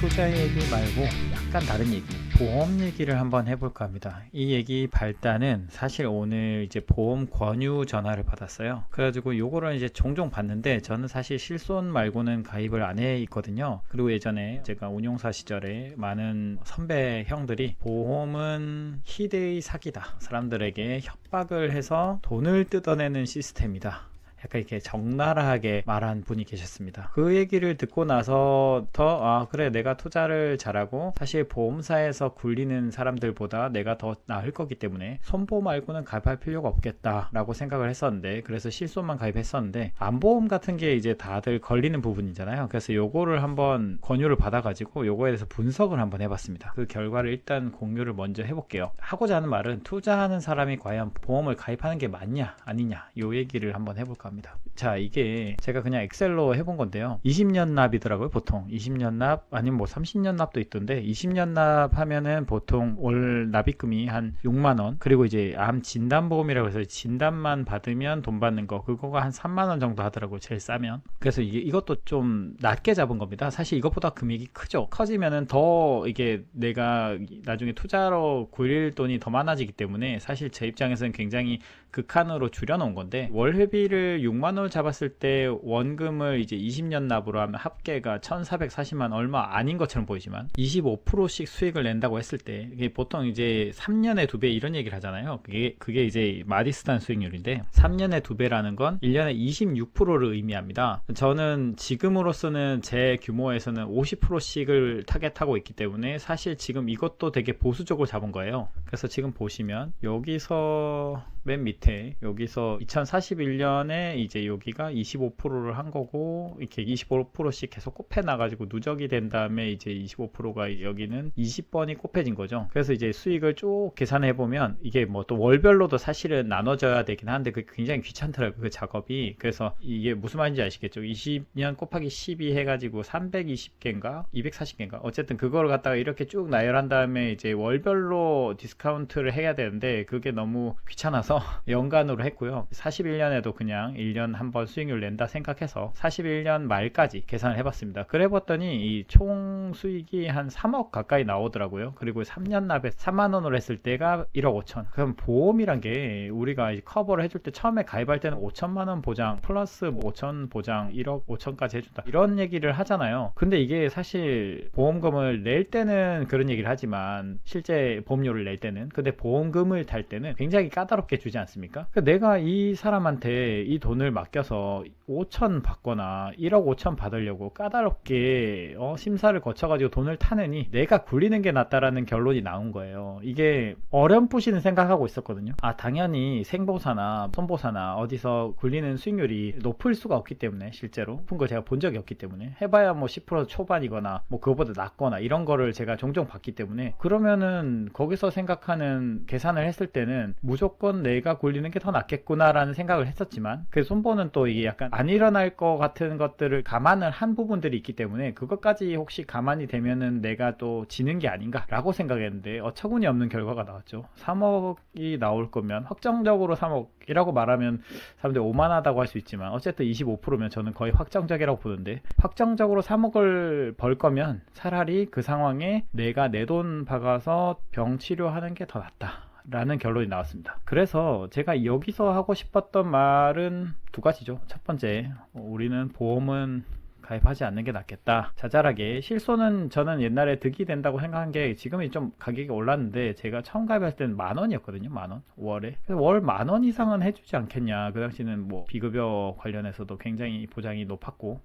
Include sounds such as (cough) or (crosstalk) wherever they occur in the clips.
투자 얘기 말고 약간 다른 얘기, 보험 얘기를 한번 해볼까 합니다. 이 얘기 발단은 사실 오늘 이제 보험 권유 전화를 받았어요. 그래가지고 요거를 이제 종종 받는데 저는 사실 실손 말고는 가입을 안 해 있거든요. 그리고 예전에 제가 운용사 시절에 많은 선배 형들이 보험은 희대의 사기다. 사람들에게 협박을 해서 돈을 뜯어내는 시스템이다. 약간 이렇게 적나라하게 말한 분이 계셨습니다. 그 얘기를 듣고 나서 더, 아, 그래, 내가 투자를 잘하고, 사실 보험사에서 굴리는 사람들보다 내가 더 나을 거기 때문에, 손보 말고는 가입할 필요가 없겠다라고 생각을 했었는데, 그래서 실손만 가입했었는데, 안보험 같은 게 이제 다들 걸리는 부분이잖아요. 그래서 요거를 한번 권유를 받아가지고, 요거에 대해서 분석을 한번 해봤습니다. 그 결과를 일단 공유를 먼저 해볼게요. 하고자 하는 말은, 투자하는 사람이 과연 보험을 가입하는 게 맞냐, 아니냐, 요 얘기를 한번 해볼까 합니다. 자, 이게 제가 그냥 엑셀로 해본 건데요. 20년 납이더라고요, 보통. 20년 납, 아니면 뭐 30년 납도 있던데, 20년 납 하면은 보통 월 납입금이 한 6만원, 그리고 이제 암 진단보험이라고 해서 진단만 받으면 돈 받는 거, 그거가 한 3만원 정도 하더라고요, 제일 싸면. 그래서 이게, 이것도 좀 낮게 잡은 겁니다. 사실 이것보다 금액이 크죠. 커지면은 더 이게 내가 나중에 투자로 굴릴 돈이 더 많아지기 때문에 사실 제 입장에서는 굉장히 극한으로 줄여놓은 건데 월회비를 6만 원 잡았을 때 원금을 이제 20년 납으로 하면 합계가 1,440만 얼마 아닌 것처럼 보이지만 25%씩 수익을 낸다고 했을 때 이게 보통 이제 3년에 두 배 이런 얘기를 하잖아요. 그게 그게 이제 마디스탄 수익률인데 3년에 두 배라는 건 1년에 26%를 의미합니다. 저는 지금으로서는 제 규모에서는 50%씩을 타겟하고 있기 때문에 사실 지금 이것도 되게 보수적으로 잡은 거예요. 그래서 지금 보시면 여기서 맨 밑에 여기서 2041년에 이제 여기가 25%를 한 거고 이렇게 25%씩 계속 꼽혀 나가지고 누적이 된 다음에 이제 25%가 여기는 20번이 꼽혀진 거죠. 그래서 이제 수익을 쭉 계산해 보면 이게 뭐 또 월별로도 사실은 나눠져야 되긴 하는데 그 굉장히 귀찮더라고요 그 작업이. 그래서 이게 무슨 말인지 아시겠죠? 20년 곱하기 12 해가지고 320개인가 240개인가 어쨌든 그거를 갖다가 이렇게 쭉 나열한 다음에 이제 월별로 디스카운트를 해야 되는데 그게 너무 귀찮아서 (laughs) 연간으로 했고요. 41년에도 그냥 1년 한 번 수익률 낸다 생각해서 41년 말까지 계산을 해봤습니다. 그래 봤더니 이 총 수익이 한 3억 가까이 나오더라고요. 그리고 3년 납에 3만 원으로 했을 때가 1억 5천. 그럼 보험이란 게 우리가 커버를 해줄 때 처음에 가입할 때는 5천만 원 보장 플러스 5천 보장 1억 5천까지 해준다. 이런 얘기를 하잖아요. 근데 이게 사실 보험금을 낼 때는 그런 얘기를 하지만 실제 보험료를 낼 때는 근데 보험금을 탈 때는 굉장히 까다롭게 주지 않습니 까? 그러니까 내가 이 사람한테 이 돈을 맡겨서 5천 받거나 1억 5천 받으려고 까다롭게 어, 심사를 거쳐가지고 돈을 타느니 내가 굴리는 게 낫다라는 결론이 나온 거예요. 이게 어렴풋이는 생각하고 있었거든요. 아 당연히 생보사나 손보사나 어디서 굴리는 수익률이 높을 수가 없기 때문에 실제로 높은 걸 제가 본 적이 없기 때문에 해봐야 뭐 10% 초반이거나 뭐 그거보다 낮거나 이런 거를 제가 종종 봤기 때문에 그러면은 거기서 생각하는 계산을 했을 때는 무조건 내가 굴리는 게 더 낫겠구나라는 생각을 했었지만 그 손보는 또 이게 약간 안 일어날 것 같은 것들을 감안을 한 부분들이 있기 때문에 그것까지 혹시 가만히 되면은 내가 또 지는 게 아닌가라고 생각했는데 어처구니 없는 결과가 나왔죠. 3억이 나올 거면 확정적으로 3억이라고 말하면 사람들이 오만하다고 할 수 있지만 어쨌든 25%면 저는 거의 확정적이라고 보는데 확정적으로 3억을 벌 거면 차라리 그 상황에 내가 내 돈 박아서 병 치료하는 게 더 낫다. 라는 결론이 나왔습니다. 그래서 제가 여기서 하고 싶었던 말은 두 가지죠. 첫 번째, 어, 우리는 보험은 가입하지 않는 게 낫겠다. 자잘하게 실손은 저는 옛날에 득이 된다고 생각한 게 지금이 좀 가격이 올랐는데 제가 처음 가입할 때는 만 원이었거든요. 만 원. 월에. 월 만 원 이상은 해주지 않겠냐. 그 당시는 뭐 비급여 관련해서도 굉장히 보장이 높았고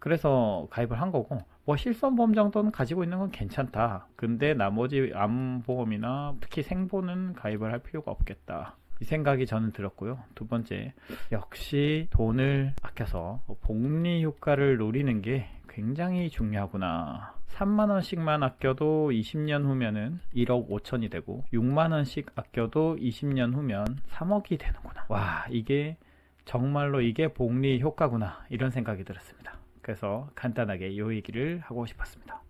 그래서 가입을 한 거고 뭐 실손 보험 정도는 가지고 있는 건 괜찮다. 근데 나머지 암 보험이나 특히 생보는 가입을 할 필요가 없겠다. 이 생각이 저는 들었고요. 두 번째, 역시 돈을 아껴서 복리 효과를 노리는 게 굉장히 중요하구나. 3만원씩만 아껴도 20년 후면은 1억 5천이 되고, 6만원씩 아껴도 20년 후면 3억이 되는구나. 와, 이게 정말로 이게 복리 효과구나. 이런 생각이 들었습니다. 그래서 간단하게 이 얘기를 하고 싶었습니다.